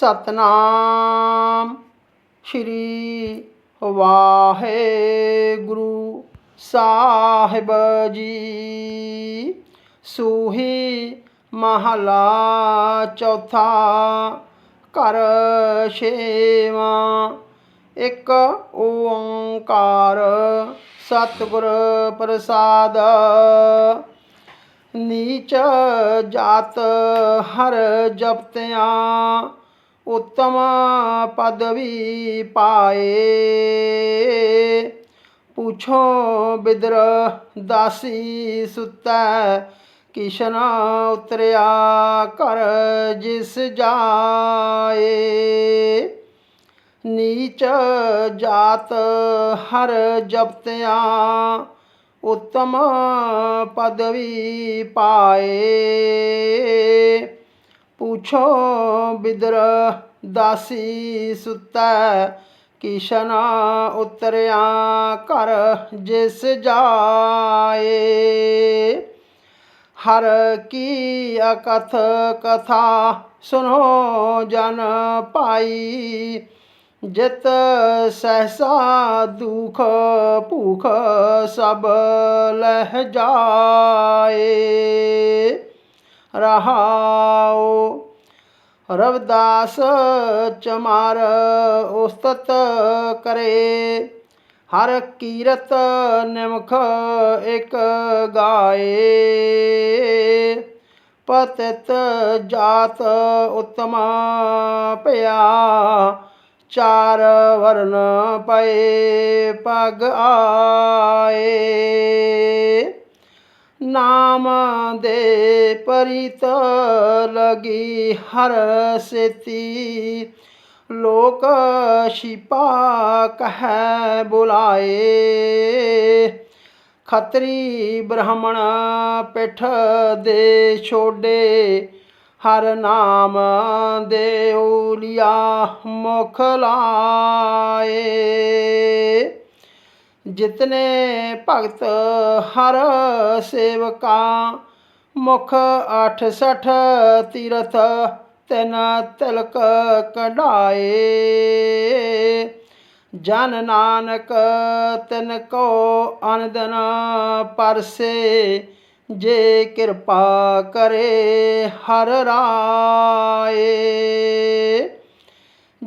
ਸਤਨਾਮ ਸ਼੍ਰੀ ਵਾਹਿਗੁਰੂ ਸਾਹਿਬ ਜੀ। ਸੂਹੀ ਮਹਲਾ ਚੌਥਾ ਕਰ ਛੇਵਾਂ। ਇੱਕ ਓੰਕਾਰ ਸਤਿਗੁਰ ਪ੍ਰਸਾਦ। ਨੀਚ ਜਾਤ ਹਰ ਜਪਤਿਆਂ। ਉਤਮ ਪਦਵੀ ਪਾਏ ਪੁੱਛੋ ਬਿਦਰ ਦਾਸੀ ਸੁਤੈ ਕਿਸ਼ਨ ਉਤਰਿਆ ਘਰ ਜਿਸ ਜਾਏ ਨੀਚ ਜਾਤ ਹਰ ਜਪਤਿਆਂ ਉਤਮ ਪਦਵੀ ਪਾਏ पूछो विद्रोह दासी सुत किशन उतरिया कर जिस जाए। हर की अकथ कथा सुनो जन पाई। जित सहसा दुख भूख सब लह जाए। ਰਹਾਉ ਰਵਦਾਸ ਚਮਾਰ ਉਸਤਤ ਕਰੇ। ਹਰ ਕੀਰਤ ਨਿਮਖ ਇਕ ਗਾਏ। ਪਤਿਤ ਜਾਤ ਉਤਮ ਪਿਆ। ਚਾਰ ਵਰਨ ਪਏ ਪਗ ਆਏ। ਨਾਮ ਦੇ ਪਰਿਤ ਲਗੀ ਹਰ ਸੇਤੀ। ਲੋਕ ਛਿਪਾ ਕਹੈ ਬੁਲਾਏ। ਖਤਰੀ ਬ੍ਰਾਹਮਣ ਪਿਠ ਦੇ ਛੋਡੇ, ਹਰ ਨਾਮ ਦੇ ਉਲੀਆ ਮੁਖ ਲਾਏ। ਜਿਤਨੇ ਭਗਤ ਹਰ ਸੇਵਕਾ, ਮੁਖ 68 ਤੀਰਥ ਤਿਨ ਤਿਲਕ ਕਢਾਏ। ਜਨ ਨਾਨਕ ਤਿਨ ਕੋ ਅਨੰਦਨ ਪਰਸੇ, ਜੇ ਕਿਰਪਾ ਕਰੇ ਹਰ ਰਾਏ।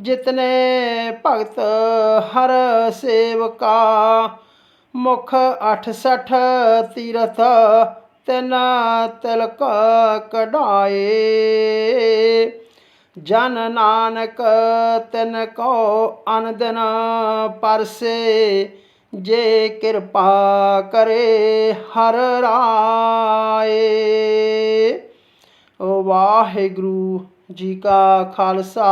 ਜਿਤਨੇ ਭਗਤ ਹਰ ਸੇਵਕਾ, ਮੁਖ 68 ਤੀਰਥ ਤਿਨ ਤਿਲਕ ਕਢਾਏ। ਜਨ ਨਾਨਕ ਤਿਨ ਕੋ ਅਨਦਨ ਪਰਸੇ, ਜੇ ਕਿਰਪਾ ਕਰੇ ਹਰ ਰਾਏ। ਵਾਹਿਗੁਰੂ ਜੀ ਕਾ ਖਾਲਸਾ